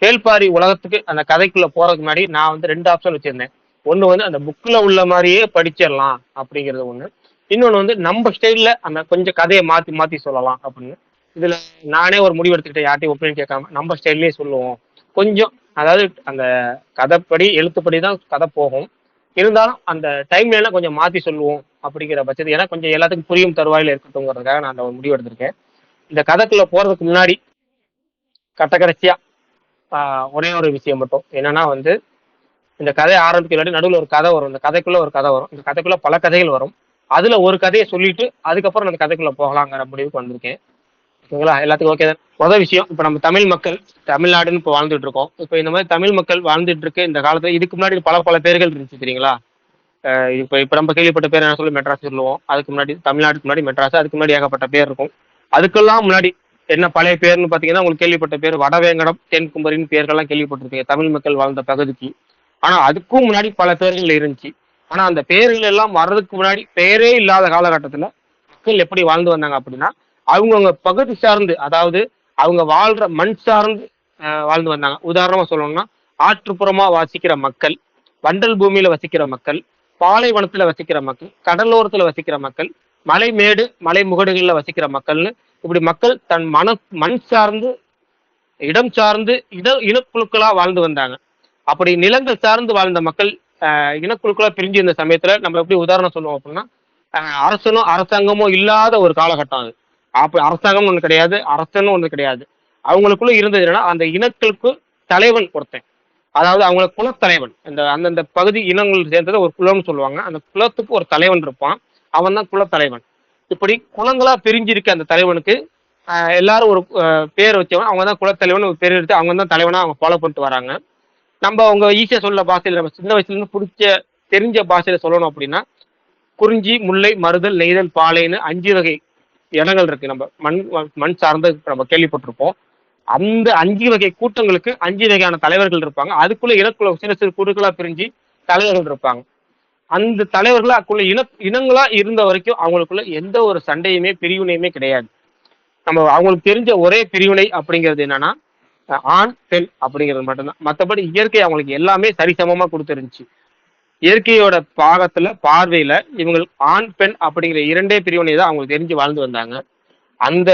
கேள்பாரி உலகத்துக்கு அந்த கதைக்குள்ள போறதுக்கு முன்னாடி நான் வந்து ரெண்டு ஆப்ஷன் வச்சிருந்தேன். ஒண்ணு வந்து அந்த புக்ல உள்ள மாதிரியே படிச்சிடலாம் அப்படிங்கிறது ஒண்ணு. இன்னொன்னு வந்து நம்ம ஸ்டைல்ல அந்த கொஞ்சம் கதையை மாத்தி மாத்தி சொல்லலாம் அப்படின்னு. இதுல நானே ஒரு முடிவு எடுத்துக்கிட்டேன் யார்ட்டையும் ஒப்பீனியன் கேட்காம. நம்ம ஸ்டைல்லே சொல்லுவோம். கொஞ்சம் அதாவது அந்த கதைப்படி எழுத்துப்படி தான் கதை போகும். இருந்தாலும் அந்த டைம்ல கொஞ்சம் மாத்தி சொல்லுவோம் அப்படிங்கிற பட்சத்து ஏன்னா கொஞ்சம் எல்லாத்துக்கும் புரியும் தருவாயில இருக்கட்டும்ங்கிறதுக்காக நான் அந்த ஒரு முடிவு எடுத்திருக்கேன். இந்த கதைக்குள்ள போறதுக்கு முன்னாடி கட்டக்கடைசியா ஆஹ் ஒரே ஒரு விஷயம் மட்டும். என்னன்னா வந்து இந்த கதை ஆரம்பிக்கிறாடி நடுவில் ஒரு கதை வரும். இந்த கதைக்குள்ள ஒரு கதை வரும். இந்த கதைக்குள்ள பல கதைகள் வரும். அதுல ஒரு கதையை சொல்லிட்டு அதுக்கப்புறம் அந்த கதைக்குள்ள போகலாங்கிற முடிவுக்கு வந்திருக்கேன். ஓகேங்களா? எல்லாத்துக்கும் ஓகே தான். முதல் விஷயம் இப்போ நம்ம தமிழ் மக்கள் தமிழ்நாடுன்னு இப்போ வாழ்ந்துட்டு இருக்கோம். இப்போ இந்த மாதிரி தமிழ் மக்கள் வாழ்ந்துட்டு இருக்கு இந்த காலத்துல இதுக்கு முன்னாடி பல பல பேர்கள் இருந்துச்சு தெரியுங்களா? இப்போ இப்போ நம்ம கேள்விப்பட்ட பேர் என்ன சொல்லி மெட்ராஸ் சொல்லுவோம். அதுக்கு முன்னாடி தமிழ்நாட்டுக்கு முன்னாடி மெட்ராஸ் அதுக்கு முன்னாடி ஏகப்பட்ட பேர் இருக்கும். அதுக்கெல்லாம் முன்னாடி என்ன பழைய பேர்னு பார்த்தீங்கன்னா உங்களுக்கு கேள்விப்பட்ட பேர் வடவேங்கடம் தென்குமரின் பேர்கள்லாம் கேள்விப்பட்டிருப்பீங்க. தமிழ் மக்கள் வாழ்ந்த பகுதிக்கு. ஆனா அதுக்கும் முன்னாடி பல பேர்கள் இருந்துச்சு. ஆனா அந்த பேர்கள் எல்லாம் வர்றதுக்கு முன்னாடி பேரே இல்லாத காலகட்டத்துல மக்கள் எப்படி வாழ்ந்து வந்தாங்க அப்படின்னா அவங்கவுங்க பகுதி சார்ந்து அதாவது அவங்க வாழ்ற மண் சார்ந்து வாழ்ந்து வந்தாங்க. உதாரணமா சொல்லணும்னா ஆற்றுப்புறமா வசிக்கிற மக்கள் வண்டல் பூமியில வசிக்கிற மக்கள் பாலைவனத்துல வசிக்கிற மக்கள் கடலோரத்துல வசிக்கிற மக்கள் மலை மேடு மலை முகடுகளில் வசிக்கிற மக்கள்னு. இப்படி மக்கள் தன் மன மண் சார்ந்து இடம் சார்ந்து இட இனக்குழுக்களாக வாழ்ந்து வந்தாங்க. அப்படி நிலங்கள் சார்ந்து வாழ்ந்த மக்கள் இனக்குழுக்களாக பிரிஞ்சு இருந்த சமயத்தில் நம்ம எப்படி உதாரணம் சொல்லுவோம் அப்படின்னா அரசனும் அரசாங்கமும் இல்லாத ஒரு காலகட்டம் அது. அப்போ அரசாங்கம் ஒன்று கிடையாது அரசனும் ஒன்று கிடையாது. அவங்களுக்குள்ள இருந்தது என்னன்னா அந்த இனங்களுக்கு தலைவன் ஒருத்தன். அதாவது அவங்களுக்கு குலத்தலைவன். இந்த அந்தந்த பகுதி இனங்கள் சேர்ந்தது ஒரு குலம்னு சொல்லுவாங்க. அந்த குலத்துக்கு ஒரு தலைவன் இருப்பான். அவன் தான் குலத்தலைவன். இப்படி குலங்களா பிரிஞ்சிருக்க அந்த தலைவனுக்கு எல்லாரும் ஒரு பேர் வச்சவன் அவங்க தான் குலத்தலைவன் ஒரு பேர் எடுத்து அவங்க தான் தலைவனா அவங்க ஃபாலோ பண்ணிட்டு வராங்க. நம்ம அவங்க ஈஸியா சொல்ல பாஷையில நம்ம சின்ன வயசுல இருந்து பிடிச்ச தெரிஞ்ச பாஷையில சொல்லணும் அப்படின்னா குறிஞ்சி முல்லை மருதல் நெய்தல் பாலைன்னு அஞ்சு வகை இடங்கள் இருக்கு. நம்ம மண் மண் சார்ந்த நம்ம கேள்விப்பட்டிருப்போம். அந்த அஞ்சு வகை கூட்டங்களுக்கு அஞ்சு வகையான தலைவர்கள் இருப்பாங்க. அதுக்குள்ள இனக்குள்ள சின்ன சிறு குழுக்களா பிரிஞ்சு தலைவர்கள் இருப்பாங்க. அந்த தலைவர்கள் அதுக்குள்ள இன இனங்களா இருந்த வரைக்கும் அவங்களுக்குள்ள எந்த ஒரு சண்டையுமே பிரிவினையுமே கிடையாது. நம்ம அவங்களுக்கு தெரிஞ்ச ஒரே பிரிவினை அப்படிங்கிறது என்னன்னா ஆண் பெண் அப்படிங்கிறது மட்டும்தான். மற்றபடி இயற்கை அவங்களுக்கு எல்லாமே சரிசமமா கொடுத்துருந்துச்சு. இயற்கையோட பாகத்துல பார்வையில இவங்க ஆண் பெண் அப்படிங்கிற இரண்டே பிரிவினை தான் அவங்களுக்கு தெரிஞ்சு வாழ்ந்து வந்தாங்க. அந்த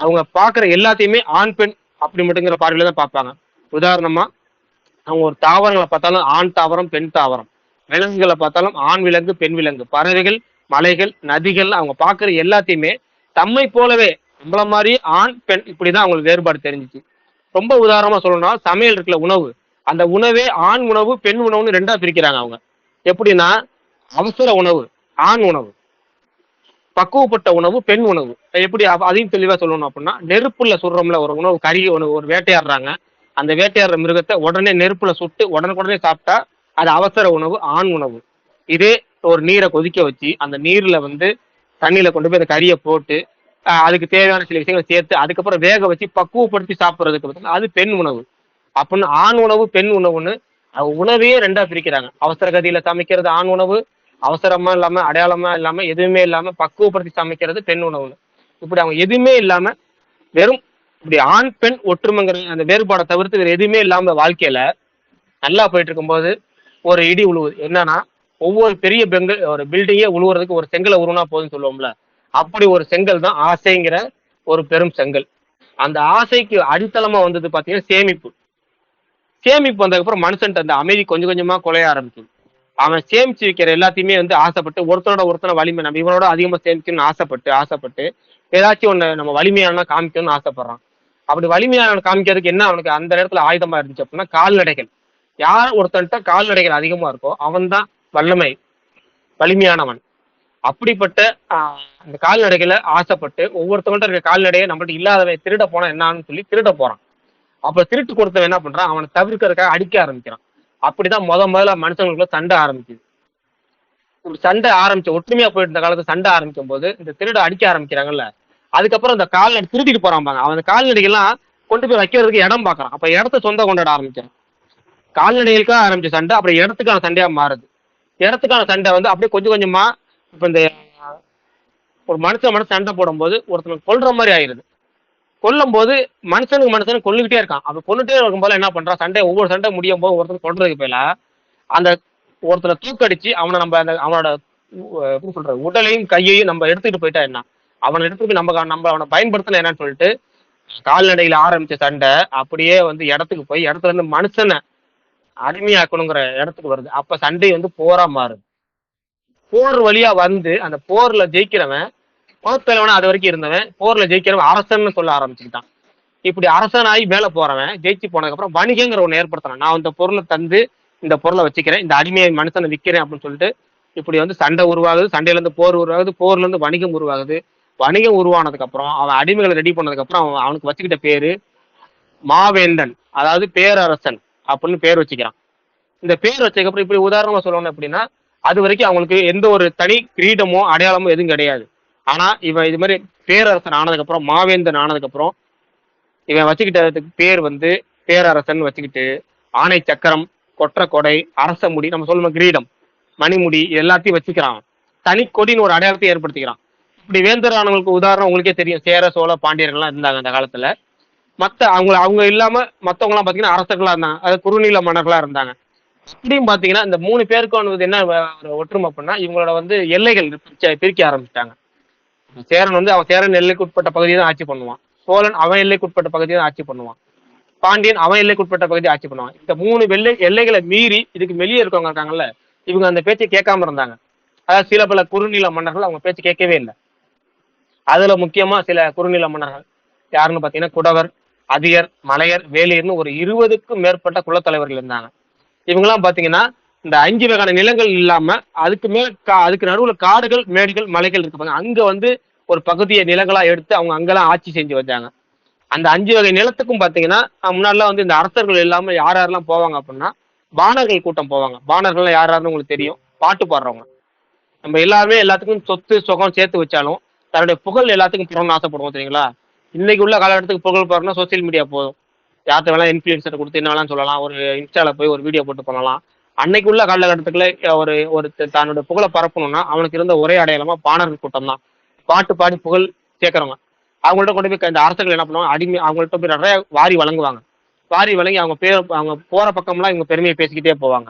அவங்க பார்க்குற எல்லாத்தையுமே ஆண் பெண் அப்படி மட்டுங்கிற பார்வையில தான் பார்ப்பாங்க. உதாரணமா அவங்க ஒரு தாவரங்களை பார்த்தாலும் ஆண் தாவரம் பெண் தாவரம். விலங்குகளை பார்த்தாலும் ஆண் விலங்கு பெண் விலங்கு. பறவைகள் மலைகள் நதிகள் அவங்க பார்க்குற எல்லாத்தையுமே தம்மை போலவே நம்மள மாதிரி ஆண் பெண் இப்படிதான் அவங்களுக்கு வேறுபாடு தெரிஞ்சிச்சு. ரொம்ப உதாரணமா சொல்லணும்னா சமையல் இருக்குல்ல உணவு. அந்த உணவே ஆண் உணவு பெண் உணவுன்னு ரெண்டா பிரிக்கிறாங்க அவங்க. எப்படின்னா அவசர உணவு ஆண் உணவு. பக்குவப்பட்ட உணவு பெண் உணவு. எப்படி அதையும் தெளிவா சொல்லணும் அப்படின்னா நெருப்புல சுடுறோம்ல ஒரு உணவு கறி உணவு ஒரு வேட்டையாடுறாங்க. அந்த வேட்டையாடுற மிருகத்தை உடனே நெருப்புல சுட்டு உடனுக்குடனே சாப்பிட்டா அது அவசர உணவு ஆண் உணவு. இதே ஒரு நீரை கொதிக்க வச்சு அந்த நீர்ல வந்து தண்ணியில கொண்டு போய் அந்த கறியை போட்டு அதுக்கு தேவையான சில விஷயங்களை சேர்த்து அதுக்கப்புறம் வேக வச்சு பக்குவப்படுத்தி சாப்பிட்றதுக்கு பார்த்தீங்கன்னா அது பெண் உணவு. அப்படின்னு ஆண் உணவு பெண் உணவுன்னு அவங்க உணவையே ரெண்டா பிரிக்கிறாங்க. அவசர கதியில சமைக்கிறது ஆண் உணவு அவசரமா இல்லாம அடையாளமா இல்லாம எதுவுமே இல்லாம பக்குவப்படுத்தி சமைக்கிறது பெண் உணவுன்னு. இப்படி அவங்க எதுவுமே இல்லாம வெறும் இப்படி ஆண் பெண் ஒற்றுமைங்கிற அந்த வேறுபாடை தவிர்த்து வேற எதுவுமே இல்லாம வாழ்க்கையில நல்லா போயிட்டு இருக்கும்போது ஒரு இடி உழுவுது. என்னன்னா ஒவ்வொரு பெரிய பெங்கல் ஒரு பில்டிங்கே உழுவுறதுக்கு ஒரு செங்கலை உருவனா போதும்னு சொல்லுவோம்ல. அப்படி ஒரு செங்கல் தான் ஆசைங்கிற ஒரு பெரும் செங்கல். அந்த ஆசைக்கு அடித்தளமா வந்தது பாத்தீங்கன்னா சேமிப்பு. சேமிப்பு வந்ததுக்கப்புறம் மனுஷன்ட்ட அந்த அமைதி கொஞ்சம் கொஞ்சமா குலைய ஆரம்பிச்சது அவன் சேமிச்சு வைக்கிற எல்லாத்தையுமே வந்து ஆசைப்பட்டு ஒருத்தனோட ஒருத்தனை வலிமை நம்ம இவனோட அதிகமா சேமிக்கணும்னு ஆசைப்பட்டு ஆசைப்பட்டு ஏதாச்சும் ஒன்று நம்ம வலிமையான காமிக்கணும்னு ஆசைப்படுறான். அப்படி வலிமையான காமிக்கிறதுக்கு என்ன அவனுக்கு அந்த நேரத்துல ஆயுதமா இருந்துச்சு அப்படின்னா கால்நடைகள். யார் ஒருத்தன்ட்ட கால்நடைகள் அதிகமா இருக்கோ அவன் தான் வல்லமை வலிமையானவன். அப்படிப்பட்ட அந்த கால்நடைகளை ஆசைப்பட்டு ஒவ்வொருத்தவங்கள்ட்ட இருக்க கால்நடையை நம்மள்ட்ட இல்லாதவன் திருட போனா என்னான்னு சொல்லி திருட போறான். அப்ப திருட்டு கொடுத்தவன் என்ன பண்றான்? அவனை தவிர்க்கிறதுக்காக அடிக்க ஆரம்பிக்கிறான். அப்படிதான் முத முதல்ல மனுஷங்களுக்குள்ள சண்டை ஆரம்பிக்குது. ஒரு சண்டை ஆரம்பிச்சு ஒற்றுமையா போயிட்டு இருந்த காலத்துல சண்டை ஆரம்பிக்கும் போது இந்த திருட அடிக்க ஆரம்பிக்கிறாங்கல்ல அதுக்கப்புறம் இந்த கால்நடை திருட்டிட்டு போறான் பாங்க அவன் கால்நடைகள்லாம் கொண்டு போய் வைக்கிறதுக்கு இடம் பார்க்கறான். அப்ப இடத்த சொந்த கொண்டாட ஆரம்பிக்கிறான். கால்நடைகளுக்காக ஆரம்பிச்ச சண்டை அப்புறம் இடத்துக்கான சண்டையா மாறுது. இடத்துக்கான சண்டை வந்து அப்படியே கொஞ்சம் கொஞ்சமா இப்ப இந்த ஒரு மனுஷன் மனுஷன் சண்டை போடும்போது ஒருத்தனை கொல்ற மாதிரி ஆயிருது. கொல்லும் போது மனுஷனுக்கு மனுஷனுக்கு கொல்லுகிட்டே இருக்கான். அப்ப கொண்டுட்டே இருக்கும்போது என்ன பண்றான்? சண்டை ஒவ்வொரு சண்டை முடியும் போது ஒருத்தன் கொல்றதுக்கு பதிலா அந்த ஒருத்தனை தூக்கடிச்சு அவனை நம்ம அந்த அவனோட எப்படி சொல்றது உடலையும் கையையும் நம்ம எடுத்துக்கிட்டு போயிட்டா என்ன? அவனை எடுத்துட்டு போய் நம்ம நம்ம அவனை பயன்படுத்தல என்னன்னு சொல்லிட்டு கால்நடையில ஆரம்பிச்ச சண்டை அப்படியே வந்து இடத்துக்கு போய் இடத்துல இருந்து மனுஷனை அடிமையாக்கணுங்கிற இடத்துக்கு வருது. அப்ப சண்டை வந்து போரா மாறுது போர் வழியா வந்து அந்த போர்ல ஜெயிக்கிறவன் குலத்தலைவனா அது வரைக்கும் இருந்தவன் போர்ல ஜெயிக்கிறவன் அரசன்னு சொல்ல ஆரம்பிச்சுக்கிட்டான். இப்படி அரசனாகி மேல போறவன் ஜெயிச்சு போனதுக்கு அப்புறம் வணிகங்கிற ஒண்ணு ஏற்படுத்தினான் நான் இந்த பொருளை தந்து இந்த பொருளை வச்சுக்கிறேன் இந்த அடிமையை மனுஷனை விற்கிறேன் அப்படின்னு சொல்லிட்டு இப்படி வந்து சண்டை உருவாகுது. சண்டையில இருந்து போர் உருவாகுது போர்ல இருந்து வணிகம் உருவாகுது. வணிகம் உருவானதுக்கு அப்புறம் அவன் அடிமைகளை ரெடி பண்ணதுக்கு அப்புறம் அவன் அவனுக்கு வச்சுக்கிட்ட பேரு மாவேந்தன் அதாவது பேரரசன். அப்படின்னு பேர் வச்சுக்கிறான். இந்த பேர் வச்சதுக்கப்புறம் இப்படி உதாரணமா சொல்லணும் அப்படின்னா அது வரைக்கும் அவங்களுக்கு எந்த ஒரு தனி கிரீடமோ அடையாளமோ எதுவும் கிடையாது. ஆனா இவன் இது மாதிரி பேரரசன் ஆனதுக்கு அப்புறம் மாவேந்தன் ஆனதுக்கு அப்புறம் இவன் வச்சுக்கிட்டதுக்கு பேர் வந்து பேரரசன் வச்சுக்கிட்டு ஆணை சக்கரம் கொற்ற கொடை அரச முடி நம்ம சொல்லணும் கிரீடம் மணிமுடி இது எல்லாத்தையும் வச்சுக்கிறான். தனி கொடின்னு ஒரு அடையாளத்தை ஏற்படுத்திக்கிறான். இப்படி வேந்தர் ஆனவங்களுக்கு உதாரணம் உங்களுக்கே தெரியும். சேர சோழ பாண்டியர்கள்லாம் இருந்தாங்க அந்த காலத்துல. மத்த அவங்க அவங்க இல்லாம மத்தவங்கலாம் பாத்தீங்கன்னா அரசர்களா இருந்தாங்க. அது குறுநில மன்னர்களா இருந்தாங்க. இப்படியும் பாத்தீங்கன்னா இந்த மூணு பேருக்கு என்ன ஒரு ஒற்றுமை அப்படின்னா இவங்களோட வந்து எல்லைகள் பிரிச்ச- பிரிக்க ஆரம்பிச்சிட்டாங்க. சேரன் வந்து அவன் சேரன் எல்லைக்குட்பட்ட பகுதியை தான் ஆட்சி பண்ணுவான். சோழன் அவன் எல்லைக்குட்பட்ட பகுதியை தான் ஆட்சி பண்ணுவான். பாண்டியன் அவன் எல்லைக்குட்பட்ட பகுதியை ஆட்சி பண்ணுவான். இந்த மூணு வெள்ளை எல்லைகளை மீறி இதுக்கு வெளியே இருக்கவங்க இருக்காங்கல்ல இவங்க அந்த பேச்சை கேட்காம இருந்தாங்க. அதாவது சில பல குறுநில மன்னர்கள் அவங்க பேச்சு கேட்கவே இல்லை. அதுல முக்கியமா சில குறுநில மன்னர்கள் யாருன்னு பாத்தீங்கன்னா குடவர் அதியர் மலையர் வேலியர்னு ஒரு இருபதுக்கும் மேற்பட்ட குலத்தலைவர்கள் இருந்தாங்க. இவங்கெல்லாம் பாத்தீங்கன்னா இந்த அஞ்சு வகையான நிலங்கள் இல்லாம அதுக்கு மேல கா- அதுக்கு நடுவுல காடுகள் மேடுகள் மலைகள் இருக்கு அங்க வந்து ஒரு பகுதியை நிலங்களா எடுத்து அவங்க அங்கெல்லாம் ஆட்சி செஞ்சு வச்சாங்க. அந்த அஞ்சு வகை நிலத்துக்கும் பாத்தீங்கன்னா முன்னாடிலாம் வந்து இந்த அரசர்கள் இல்லாம யார் யாரெல்லாம் போவாங்க அப்படின்னா பாணர்கள் கூட்டம் போவாங்க. பாணர்கள் யார் யாருன்னு உங்களுக்கு தெரியும். பாட்டு பாடுறவங்க. நம்ம எல்லாருமே எல்லாத்துக்கும் சொத்து சுகம் சேர்த்து வச்சாலும் தன்னுடைய புகழ் எல்லாத்துக்கும் போகணும்னு ஆசைப்படுவோம் சரிங்களா இன்னைக்கு உள்ள காலகட்டத்துக்கு புகழ் போறோம்னா சோசியல் மீடியா போதும். யார்கிட்ட வேணா இன்ஃபுளுசர் கொடுத்து என்ன வேணாலும் சொல்லலாம். ஒரு இன்ஸ்டால போய் ஒரு வீடியோ போட்டு பண்ணலாம். அன்னைக்கு உள்ள காலகட்டத்துக்குள்ள ஒரு ஒரு தன்னோட புகழை பரப்பணும்னா அவனுக்கு இருந்த ஒரே அடையாளமா பாணர்கள் கூட்டம் தான். பாட்டு பாடி புகழ் சேர்க்கறவங்க அவங்கள்ட்ட கொண்டு போய் இந்த அரசுகள் என்ன பண்ணுவாங்க? அடிமை அவங்கள்ட்ட போய் நிறைய வாரி வழங்குவாங்க. வாரி வழங்கி அவங்க பேர் அவங்க போற பக்கம்லாம் இவங்க பெருமையை பேசிக்கிட்டே போவாங்க.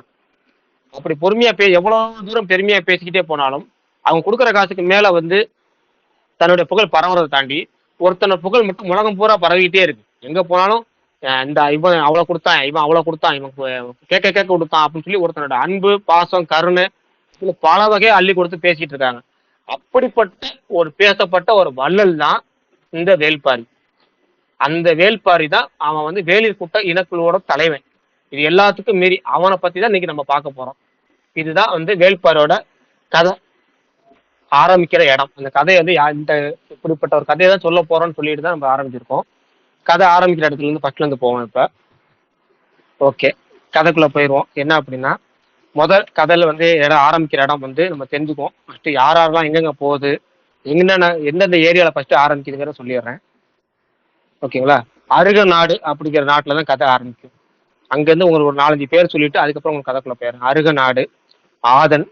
அப்படி பொறுமையா பே எவ்வளவு தூரம் பெருமையா பேசிக்கிட்டே போனாலும் அவங்க கொடுக்குற காசுக்கு மேல வந்து தன்னுடைய புகழ் பரவுறதை தாண்டி ஒருத்தனை புகழ் மட்டும் உலகம் பூரா பரவிக்கிட்டே இருக்கு. எங்க போனாலும் இந்த இவன் அவ்வளவு கொடுத்தான் இவன் அவ்வளவு கொடுத்தான் இவன் கேட்க கேட்க கொடுத்தான் அப்படின்னு சொல்லி ஒருத்தனோட அன்பு பாசம் கருணை இதுல பல வகையை அள்ளி கொடுத்து பேசிட்டு இருக்காங்க. அப்படிப்பட்ட ஒரு பேசப்பட்ட ஒரு வள்ளல் தான் இந்த வேல்பாரி. அந்த வேல்பாரி தான் அவன் வந்து வேலிர் கூட்ட இனக்குழுவோட தலைவன். இது எல்லாத்துக்கும் மீறி அவனை பத்தி தான் இன்னைக்கு நம்ம பார்க்க போறோம். இதுதான் வந்து வேல்பாரியோட கதை. ஆரம்பிக்கிற இடம். அந்த கதையை வந்து இந்த இப்படிப்பட்ட ஒரு கதையை தான் சொல்ல போறோம்னு சொல்லிட்டு தான் நம்ம ஆரம்பிச்சிருக்கோம். கதை ஆரம்பிக்கிற இடத்துல இருந்து ஃபர்ஸ்ட்ல இருந்து போவோம் இப்ப. ஓகே கதைக்குள்ள போயிடுவோம் என்ன அப்படின்னா முதல் கதையில வந்து இடம் ஆரம்பிக்கிற இடம் வந்து நம்ம தெரிஞ்சுக்குவோம். ஃபர்ஸ்ட் யார் யாரெல்லாம் எங்கெங்க போகுது என்னென்ன எந்தெந்த ஏரியால ஃபர்ஸ்ட் ஆரம்பிக்குதுங்கிற சொல்லிடுறேன். ஓகேங்களா அருக நாடு அப்படிங்கிற நாட்டில் தான் கதை ஆரம்பிக்கும். அங்கேருந்து உங்களுக்கு ஒரு நாலஞ்சு பேர் சொல்லிட்டு அதுக்கப்புறம் உங்களுக்கு கதைக்குள்ள போயிடுறேன். அருக நாடு ஆதன்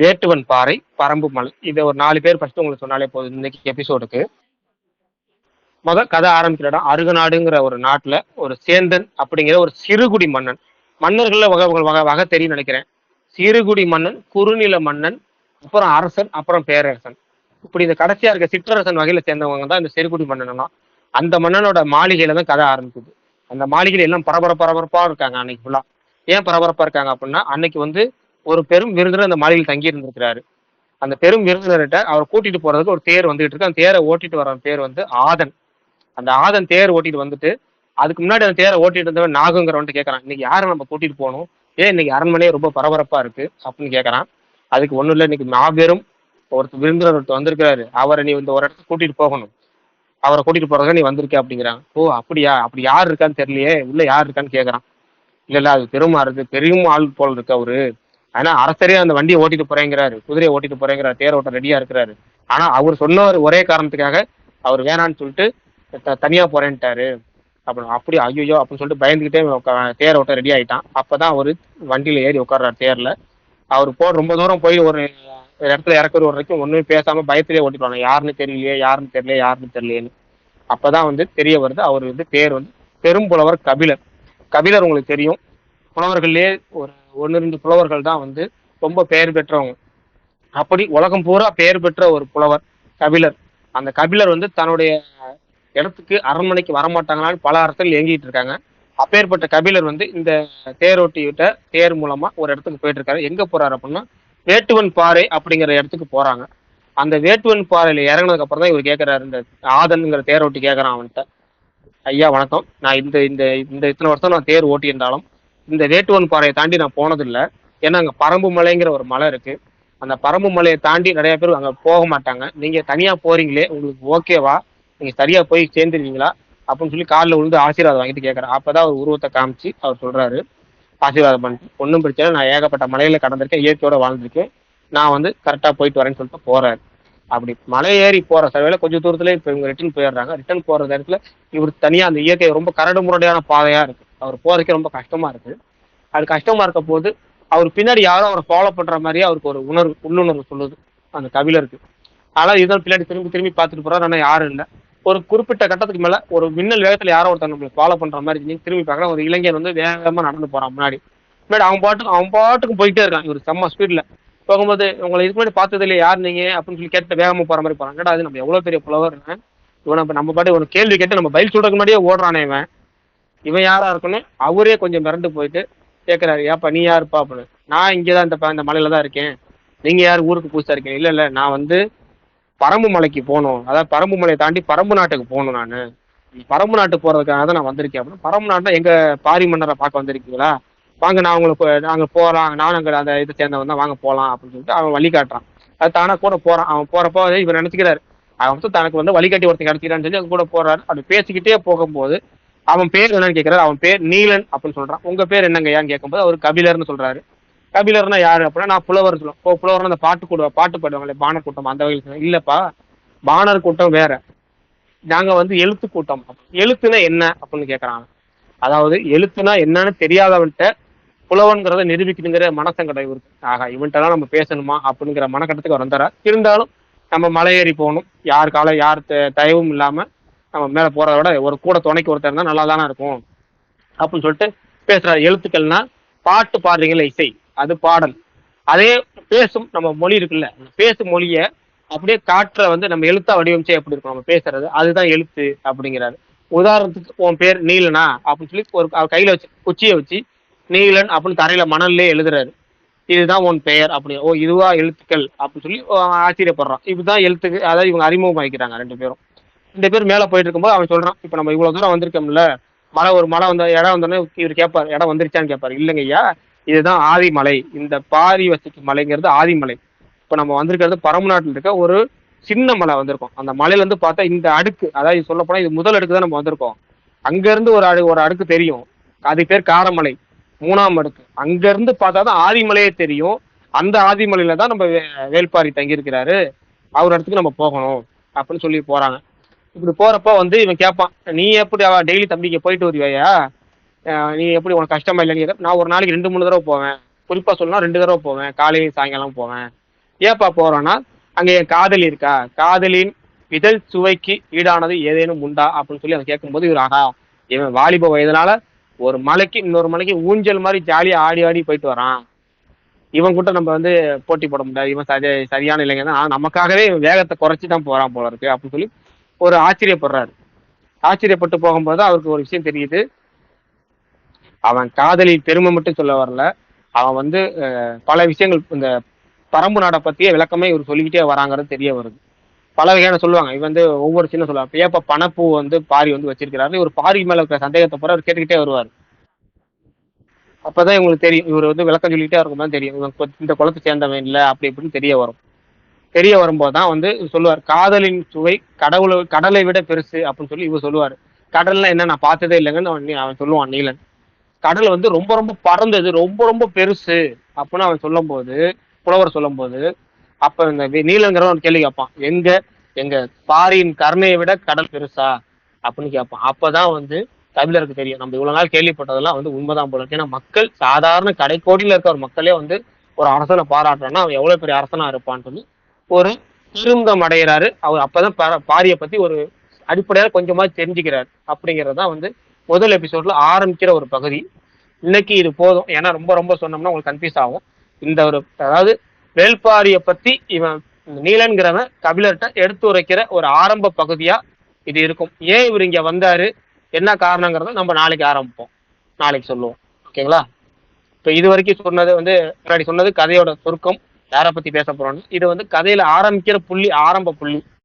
வேட்டுவன் பாறை பரம்பு மலை. இதை ஒரு நாலு பேர் ஃபர்ஸ்ட் உங்களுக்கு சொன்னாலே போதும் இன்னைக்கு எபிசோடுக்கு முத கதை ஆரம்பிக்கிற இடம் அருகநாடுங்கிற ஒரு நாட்டுல ஒரு சேந்தன் அப்படிங்கிற ஒரு சிறுகுடி மன்னன். மன்னர்கள வகை வகை வகை வகை தெரியும் நினைக்கிறேன். சிறுகுடி மன்னன் குறுநில மன்னன் அப்புறம் அரசன் அப்புறம் பேரரசன். இப்படி இந்த கடைசியா இருக்க சிற்றரசன் வகையில சேர்ந்தவங்க தான் இந்த சிறுகுடி மன்னன் அந்த மன்னனோட மாளிகையில தான் கதை ஆரம்பிக்குது. அந்த மாளிகையில எல்லாம் பரபர பரபரப்பா இருக்காங்க அன்னைக்கு ஃபுல்லா ஏன் பரபரப்பா இருக்காங்க அப்படின்னா அன்னைக்கு வந்து ஒரு பெரும் விருந்தினர் அந்த மாளிகையில் தங்கி இருந்திருக்கிறாரு அந்த பெரும் விருந்தினர்கிட்ட அவர் கூட்டிட்டு போறதுக்கு ஒரு தேர் வந்துகிட்டு இருக்கு. அந்த தேரை ஓட்டிட்டு வர பேர் வந்து ஆதன். அந்த ஆதன் தேர் ஓட்டிட்டு வந்துட்டு அதுக்கு முன்னாடி அந்த தேரை ஓட்டிட்டு இருந்தவன் நாகுங்கிறவன்ட்டு கேட்கறான் இன்னைக்கு யாரை நம்ம கூட்டிட்டு போகணும்? ஏன் இன்னைக்கு அரண்மனையே ரொம்ப பரபரப்பா இருக்கு? அப்படின்னு கேட்கறான் அதுக்கு ஒண்ணும் இல்லை இன்னைக்கு மாபெரும் ஒருத்தர் விருந்தினர் ஒருத்தர் வந்திருக்கிறாரு. அவரை நீ இந்த ஒரு இடத்துக்கு கூட்டிட்டு போகணும். அவரை கூட்டிட்டு போறதுக்கு நீ வந்திருக்க அப்படிங்கிறாங்க ஓ அப்படியா? அப்படி யார் இருக்கான்னு தெரியலையே. உள்ள யார் இருக்கான்னு கேட்கறான் இல்ல இல்ல அது பெருமாறுது பெரும் ஆள் போல இருக்கு அவரு. ஆனா அரசரே அந்த வண்டியை ஓட்டிட்டு போறேங்கிறாரு. குதிரையை ஓட்டிட்டு போறேங்கிறாரு. தேர் ஓட்ட ரெடியா இருக்கிறாரு. ஆனா அவர் சொன்ன ஒரே காரணத்துக்காக அவர் வேணான்னு சொல்லிட்டு த- தனியா போறேன்ட்டாரு. அப்புறம் அப்படி ஐயோ அப்படின்னு சொல்லிட்டு பயந்துகிட்டே உக்கா- தேர் ஓட்ட ரெடி ஆயிட்டான். அப்பதான் அவரு வண்டியில ஏறி உட்கார்றாரு தேர்ல. அவர் போ ரொம்ப தூரம் போய் ஒரு இடத்துல இறக்குற வரைக்கும் ஒண்ணுமே பேசாம பயத்திலே ஓட்டிட்டு யாருன்னு தெரியலையே யாருன்னு தெரியல யாருன்னு தெரியலையேன்னு. அப்பதான் வந்து தெரிய வருது அவர் வந்து பேர் வந்து பெரும்புலவர் கபிலர். கபிலர் உங்களுக்கு தெரியும். புலவர்கள்லயே ஒரு ஒன்று ரெண்டு புலவர்கள் தான் வந்து ரொம்ப பெயர் பெற்றவங்க. அப்படி உலகம் பூரா பெயர் பெற்ற ஒரு புலவர் கபிலர். அந்த கபிலர் வந்து தன்னுடைய இடத்துக்கு அரண்மனைக்கு வரமாட்டாங்களான்னு பல அரசர்கள் இயங்கிட்டு இருக்காங்க. அப்பேற்பட்ட கபிலர் வந்து இந்த தேரோட்டி விட்ட தேர் மூலமா ஒரு இடத்துக்கு போயிட்டு இருக்காரு எங்க போறாரு அப்படின்னா வேட்டுவன் பாறை அப்படிங்கிற இடத்துக்கு போறாங்க. அந்த வேட்டுவன் பாறையில இறங்கினதுக்கு அப்புறம் தான் இவர் கேட்கிறாரு இந்த ஆதன்ங்கிற தேரோட்டி கேட்கறான் அவன்கிட்ட. ஐயா வணக்கம். நான் இந்த இந்த இந்த இத்தனை வருஷம் நான் தேர் ஓட்டி இருந்தாலும் இந்த வேட்டுவன் பாறையை தாண்டி நான் போனதில்லை. ஏன்னா அங்கே பரம்பு மலைங்கிற ஒரு மலை இருக்கு. அந்த பரம்பு மலையை தாண்டி நிறைய பேர் அங்கே போக மாட்டாங்க. நீங்க தனியா போறீங்களே உங்களுக்கு ஓகேவா நீங்க சரியா போய் சேர்ந்துருவீங்களா? அப்படின்னு சொல்லி காலில் விழுந்து ஆசீர்வாதம் வாங்கிட்டு கேட்குறா அப்போ தான் அவர் உருவத்தை காமிச்சு அவர் சொல்றாரு. ஆசீர்வாதம் பண்ணிட்டு ஒன்றும் பிரச்சனை நான் ஏகப்பட்ட மலையில கடந்திருக்கேன். இயற்கையோட வாழ்ந்திருக்கேன். நான் வந்து கரெக்டாக போயிட்டு வரேன்னு சொல்லிட்டு போறாரு. அப்படி மலை ஏறி போற சில கொஞ்சம் தூரத்துல இப்போ இவங்க ரிட்டர்ன் போயிடுறாங்க. ரிட்டர்ன் போற நேரத்தில் இவர் தனியா அந்த இயற்கை ரொம்ப கரடு முரடையான பாதையா இருக்கு. அவர் போறதுக்கே ரொம்ப கஷ்டமா இருக்கு. அது கஷ்டமா இருக்க போது அவர் பின்னாடி யாரோ அவரை ஃபாலோ பண்ற மாதிரியே அவருக்கு ஒரு உணர்வு உள்ளுணர்வு சொல்லுது அந்த கவிழருக்கு ஆனால் இதுதான் பின்னாடி திரும்பி திரும்பி பார்த்துட்டு போறாரு ஆனால் யாரும் இல்லை. ஒரு குறிப்பிட்ட கட்டத்துக்கு மேல ஒரு மின்னல் வேகத்துல யாரோ ஒருத்தர் நம்மளை ஃபாலோ பண்ற மாதிரி நீங்க திரும்பி பார்க்கலாம் ஒரு இளைஞர் வந்து வேகமா நடந்து போறான் முன்னாடி. முன்னாடி அவன் பாட்டுக்கு அவன் பாட்டுக்கு போயிட்டே இருக்கான். இவர் செம்ம ஸ்பீட்ல போகும்போது உங்களை இதுக்கு முன்னாடி பார்த்தது இல்லையா? யார் நீங்க? அப்படின்னு சொல்லி கேட்டு வேகமா போற மாதிரி போறான். கேட்டா அது நம்ம எவ்வளவு பெரிய புலவர் இவன்? நம்ம நம்ம பாட்டு ஒரு கேள்வி கேட்டு நம்ம பயில் சொல்றதுக்கு முன்னாடியே ஓடுறானே இவன். இவன் யாரா இருக்குன்னு அவரே கொஞ்சம் மிரண்டு போயிட்டு கேட்கிறாரு ஏப்பா நீ யாருப்பா? அப்படின்னு. நான் இங்கேதான் இந்த ப- இந்த மலையில தான் இருக்கேன். நீங்க யார்? ஊருக்கு புதுசா இருக்கீங்க? இல்ல இல்ல நான் வந்து பரம்பு மலைக்கு போகணும். அதாவது பரம்பு மலையை தாண்டி பரம்பு நாட்டுக்கு போகணும் நான். பரம்பு நாட்டு போறதுக்காக தான் நான் வந்திருக்கேன். அப்படின்னு பரம்பு நாட்டை எங்க பாரி மன்னரை பார்க்க வந்திருக்கீங்களா? வாங்க நான் உங்களுக்கு நாங்க போறோம் நானும் அங்க அந்த இதை சேர்ந்தவன் தான். வாங்க போலாம். அப்படின்னு சொல்லிட்டு அவன் வழி காட்டுறான். அது தானா கூட போறான். அவன் போறப்போ இவர் நினைச்சுக்கிறாரு. அவன் வந்து தனக்கு வந்து வழிகாட்டி ஒருத்தன் கிடைச்சிக்கிறான்னு சொல்லி அது கூட போறாரு. அப்படி பேசிக்கிட்டே போகும்போது அவன் பேர் என்னன்னு கேட்கறாரு அவன் பேர் நீலன் அப்படின்னு சொல்றான். உங்க பேர் என்னங்கய்யான்னு கேட்கும்போது அவர் கபிலர்னு சொல்றாரு. கபிலர்னா யாரு அப்படின்னா நான் புலவர் சொல்லுவேன். ஓ புலவர்னா அந்த பாட்டு கூட பாட்டு பாடுவாங்களே பானர் கூட்டம் அந்த வகையில் இல்லப்பா பாணர் கூட்டம் வேற. நாங்க வந்து எழுத்து கூட்டம். எழுத்துனா என்ன அப்படின்னு கேக்குறாங்க அதாவது எழுத்துனா என்னன்னு தெரியாதவன்கிட்ட புலவன்கிறத நிரூபிக்கணுங்கிற மனசங்கடம் இவருக்கு. ஆகா இவன்கிட்டலாம் நம்ம பேசணுமா அப்படிங்கிற மனக்கட்டத்துக்கு அவர் வந்தாரா? இருந்தாலும் நம்ம மலை ஏறி போகணும். யார் யார் த- தயவும் இல்லாம நம்ம மேல போறத விட ஒரு கூட துணைக்கு ஒருத்தர் இருந்தா நல்லா தானே இருக்கும். அப்படின்னு சொல்லிட்டு பேசுறாரு. எழுத்துக்கள்னா பாட்டு பாடுறீங்களா இசை அது பாடல். அதே பேசும் நம்ம மொழி இருக்குல்ல பேசும் மொழிய அப்படியே காற்ற வந்து நம்ம எழுத்தா வடிவமைச்சே எப்படி இருக்கும் நம்ம பேசுறது. அதுதான் எழுத்து அப்படிங்கிறாரு. உதாரணத்துக்கு உன் பேர் நீலனா அப்படின்னு சொல்லி ஒரு கையில வச்சு குச்சியை வச்சு நீலன் அப்படின்னு தரையில மணல்லே எழுதுறாரு. இதுதான் உன் பெயர் அப்படி ஓ இதுவா எழுத்துக்கள் அப்படின்னு சொல்லி ஆச்சரியப்படுறான். இதுதான் எழுத்துக்கு அதாவது இவங்க அறிமுகமாக்கிறாங்க ரெண்டு பேரும். ரெண்டு பேர் மேல போயிட்டு இருக்கும்போது அவன் சொல்றான் இப்ப நம்ம இவ்வளவு தூரம் வந்திருக்கோம்ல மலை ஒரு மலை வந்த இடம் வந்தோடனே இவர் கேட்பார் இடம் வந்துருச்சான்னு கேட்பாரு. இல்லைங்க ஐயா இதுதான் ஆதிமலை இந்த பாரி வசிக்கு மலைங்கிறது ஆதிமலை. இப்ப நம்ம வந்திருக்கிறது பரம்பு நாட்டில் இருக்க ஒரு சின்ன மலை வந்திருக்கோம். அந்த மலையில இருந்து பார்த்தா இந்த அடுக்கு அதாவது சொல்ல போனா இது முதல் அடுக்கு தான் நம்ம வந்திருக்கோம். அங்க இருந்து ஒரு அடு ஒரு அடுக்கு தெரியும். அது பேர் காரமலை மூணாம் அடுக்கு. அங்க இருந்து பார்த்தா தான் ஆதிமலையே தெரியும். அந்த ஆதிமலையில தான் நம்ம வே- வேள்பாரி தங்கியிருக்கிறாரு. அவர் இடத்துக்கு நம்ம போகணும். அப்படின்னு சொல்லி போறாங்க. இப்படி போறப்ப வந்து இவன் கேட்பான் நீ எப்படி அவ டெய்லி தம்பிக்கு போயிட்டு வருவியா? நீ எப்படி உனக்கு கஷ்டமா இல்லைன்னு நான் ஒரு நாளைக்கு ரெண்டு மூணு தடவை போவேன். குறிப்பா சொல்லலாம் ரெண்டு தடவை போவேன். காலையில சாயங்காலம் போவேன். ஏப்பா போறோன்னா அங்க என் காதலி இருக்கா? காதலின் இதழ் சுவைக்கு ஈடானது ஏதேனும் உண்டா? அப்படின்னு சொல்லி அதை கேட்கும்போது இவர் ஆகா இவன் வாலிப வயதுனால ஒரு மலைக்கு இன்னொரு மலைக்கு ஊஞ்சல் மாதிரி ஜாலியா ஆடி ஆடி போயிட்டு வரான். இவன் கூட நம்ம வந்து போட்டி போட முடியாது. இவன் சரி சரியான இல்லைங்க தான். நமக்காகவே இவன் வேகத்தை குறைச்சி தான் போறான் போல இருக்கு. அப்படின்னு சொல்லி ஒரு ஆச்சரியப்படுறாரு. ஆச்சரியப்பட்டு போகும்போது அவருக்கு ஒரு விஷயம் தெரியுது. அவன் காதலி பெருமை மட்டும் சொல்ல வரல. அவன் வந்து பல விஷயங்கள் இந்த பரம்பு நாடை பற்றிய விளக்கமே இவர் சொல்லிக்கிட்டே வராங்கிறது தெரிய வருது. பல வகையான சொல்லுவாங்க. இவன் வந்து ஒவ்வொரு சின்ன சொல்லுவாங்க. ஏப்ப பணப்பூ வந்து பாரி வந்து வச்சிருக்கிறாரு? ஒரு பாரி மேல இருக்கிற சந்தேகத்தை போற அவர் கேட்டுக்கிட்டே வருவார். அப்பதான் இவங்களுக்கு தெரியும். இவர் வந்து விளக்கம் சொல்லிக்கிட்டே இருக்கும்போது தெரியும். இவன் இந்த குளத்தை சேர்ந்தவன் இல்லை அப்படி இப்படின்னு தெரிய வரும். தெரிய வரும்போது தான் வந்து சொல்லுவார் காதலின் சுவை கடவுளை கடலை விட பெருசு அப்படின்னு சொல்லி இவர் சொல்லுவார். கடல்லாம் என்ன? நான் பார்த்ததே இல்லைங்கன்னு அவன் அவன் சொல்லுவான் நீலன். கடல் வந்து ரொம்ப ரொம்ப பறந்தது ரொம்ப ரொம்ப பெருசு அப்படின்னு அவன் சொல்லும்போது புலவர் சொல்லும்போது அப்ப இந்த வி- நீலங்கிறவன் ஒரு கேள்வி கேட்பான். எங்க எங்க பாரியின் கருணையை விட கடல் பெருசா? அப்படின்னு கேட்பான். அப்பதான் வந்து தமிழருக்கு தெரியும். நம்ம இவ்வளவு நாள் கேள்விப்பட்டதெல்லாம் வந்து உண்மைதான் போல இருக்கு. ஏன்னா மக்கள் சாதாரண கடைக்கோடியில இருக்க ஒரு மக்களே வந்து ஒரு அரசனை பாராட்டுறான்னா அவன் எவ்வளவு பெரிய அரசனா இருப்பான்னு சொல்லி ஒரு திருந்தம் அடைகிறாரு அவர் அப்பதான் பாரியை பத்தி ஒரு அடிப்படையாக கொஞ்சமா தெரிஞ்சுக்கிறார். அப்படிங்கிறது தான் வந்து முதல் எபிசோட்ல ஆரம்பிக்கிற ஒரு பகுதி. இன்னைக்கு இது போதும். ஏன்னா ரொம்ப ரொம்ப சொன்னோம்னா உங்களுக்கு கன்ஃபியூஸ் ஆகும். இந்த ஒரு அதாவது வேள்பாரியை பத்தி இவன் நீலன்கிறவன் கபிலர்கிட்ட எடுத்து உரைக்கிற ஒரு ஆரம்ப பகுதியா இது இருக்கும். ஏன் இவர் இங்க வந்தாரு? என்ன காரணங்கிறத நம்ம நாளைக்கு ஆரம்பிப்போம். நாளைக்கு சொல்லுவோம். ஓகேங்களா? இப்போ இது வரைக்கும் சொன்னது வந்து முன்னாடி சொன்னது கதையோட சுருக்கம். யாரை பத்தி பேச போறோம்னு இது வந்து கதையில ஆரம்பிக்கிற புள்ளி ஆரம்ப புள்ளி.